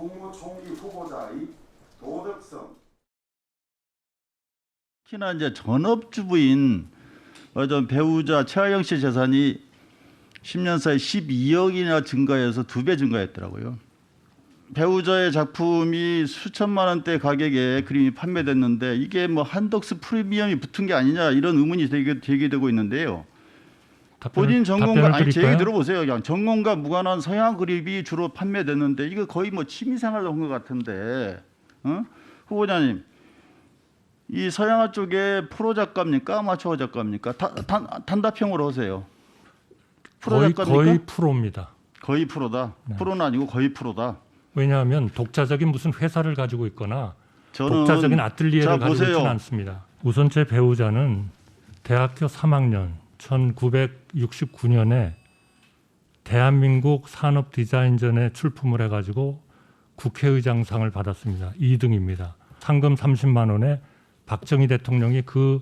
국무총리 후보자의 도덕성 특히나 이제 전업주부인 어떤 배우자 최하영 씨 재산이 10년 사이 12억이나 증가해서 두 배 증가했더라고요. 배우자의 작품이 수천만 원대 가격에 그림이 판매됐는데 이게 뭐 한덕수 프리미엄이 붙은 게 아니냐 이런 의문이 되게 제기되고 있는데요. 본인 전공과 아니 제 얘기? 들어보세요. 그냥 전공과 무관한 서양 그림이 주로 판매됐는데 이거 거의 뭐 취미생활로 한 것 같은데 어? 후보자님 이 서양화 쪽에 프로 작가입니까 아마추어 작가입니까? 다, 단, 단답형으로 하세요. 프로 거의 작가입니까? 거의 프로입니다. 거의 프로다. 네. 프로는 아니고 거의 프로다. 왜냐하면 독자적인 무슨 회사를 가지고 있거나 독자적인 아틀리에를 자, 가지고 보세요. 있지는 않습니다. 우선 제 배우자는 대학교 3학년 1969년에 대한민국 산업 디자인전에 출품을 해가지고 국회의장상을 받았습니다. 2등입니다. 상금 30만 원에 박정희 대통령이 그,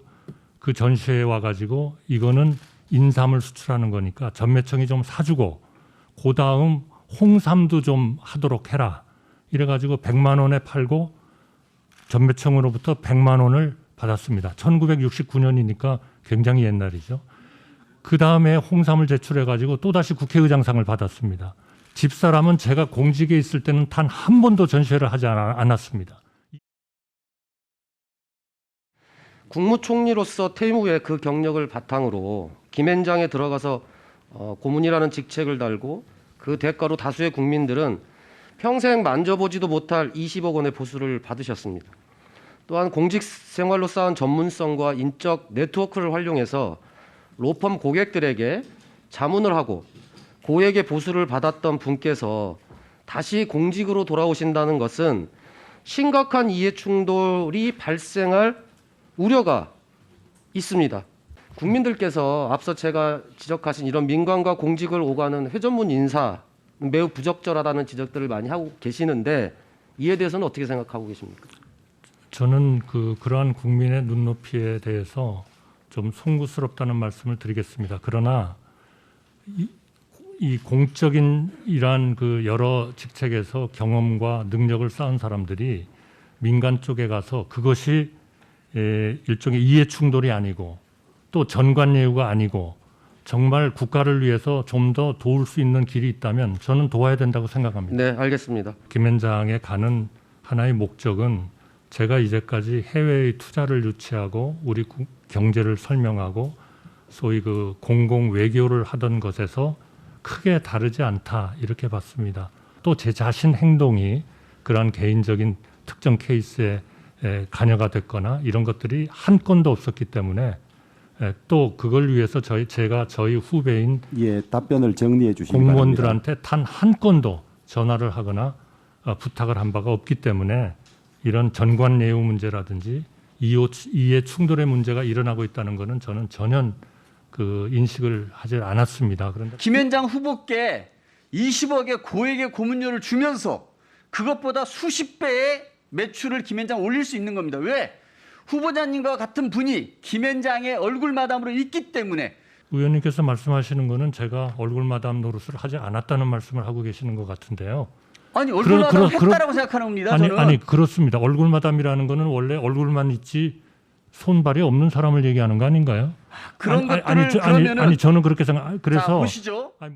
그 전시회에 와가지고 이거는 인삼을 수출하는 거니까 전매청이 좀 사주고 그 다음 홍삼도 좀 하도록 해라. 이래가지고 100만 원에 팔고 전매청으로부터 100만 원을 받았습니다. 1969년이니까 굉장히 옛날이죠. 그 다음에 홍삼을 제출해 가지고 또 다시 국회의장상을 받았습니다. 집사람은 제가 공직에 있을 때는 단 한 번도 전시회를 하지 않- 않았습니다. 국무총리로서 퇴임 후에 그 경력을 바탕으로 김앤장에 들어가서 어, 고문이라는 직책을 달고 그 대가로 다수의 국민들은 평생 만져보지도 못할 20억 원의 보수를 받으셨습니다. 또한 공직 생활로 쌓은 전문성과 인적 네트워크를 활용해서 로펌 고객들에게 자문을 하고 고액의 보수를 받았던 분께서 다시 공직으로 돌아오신다는 것은 심각한 이해 충돌이 발생할 우려가 있습니다. 국민들께서 앞서 제가 지적하신 이런 민관과 공직을 오가는 회전문 인사 매우 부적절하다는 지적들을 많이 하고 계시는데 이에 대해서는 어떻게 생각하고 계십니까? 저는 그 그러한 국민의 눈높이에 대해서 좀 송구스럽다는 말씀을 드리겠습니다. 그러나 이, 이 공적인 이러한 그 여러 직책에서 경험과 능력을 쌓은 사람들이 민간 쪽에 가서 그것이 에, 일종의 이해 충돌이 아니고 또 전관예우가 아니고 정말 국가를 위해서 좀 더 도울 수 있는 길이 있다면 저는 도와야 된다고 생각합니다. 네, 알겠습니다. 김현장에 가는 하나의 목적은 제가 이제까지 해외의 투자를 유치하고 우리 국- 경제를 설명하고 소위 그 공공 외교를 하던 것에서 크게 다르지 않다 이렇게 봤습니다. 또 제 자신 행동이 그러한 개인적인 특정 케이스에 에, 관여가 됐거나 이런 것들이 한 건도 없었기 때문에 에, 또 그걸 위해서 저희 제가 저희 후배인 예, 답변을 정리해 주시기. 공무원들한테 단 한 건도 전화를 하거나 어, 부탁을 한 바가 없기 때문에 이런 전관 예우 문제라든지 이해 충돌의 문제가 일어나고 있다는 것은 저는 전혀 그 인식을 하지 않았습니다. 그런데 김현장 후보께 20억의 고액의 고문료를 주면서 그것보다 수십 배의 매출을 김현장 올릴 수 있는 겁니다. 왜? 후보자님과 같은 분이 김현장의 얼굴 마담으로 있기 때문에 의원님께서 말씀하시는 것은 제가 얼굴 마담 노릇을 하지 않았다는 말씀을 하고 계시는 것 같은데요. 아니 얼굴 그러- 그러- 했다라고 생각하는 겁니다. 아니 저는 아니 그렇습니다. 얼굴 마담이라는 것은 원래 얼굴만 있지 손발이 없는 사람을 얘기하는 거 아닌가요? 그런 아니, 것들을 아니, 저, 그러면은 아니, 아니 저는 그렇게 생각. 자 그래서 보시죠. 아니,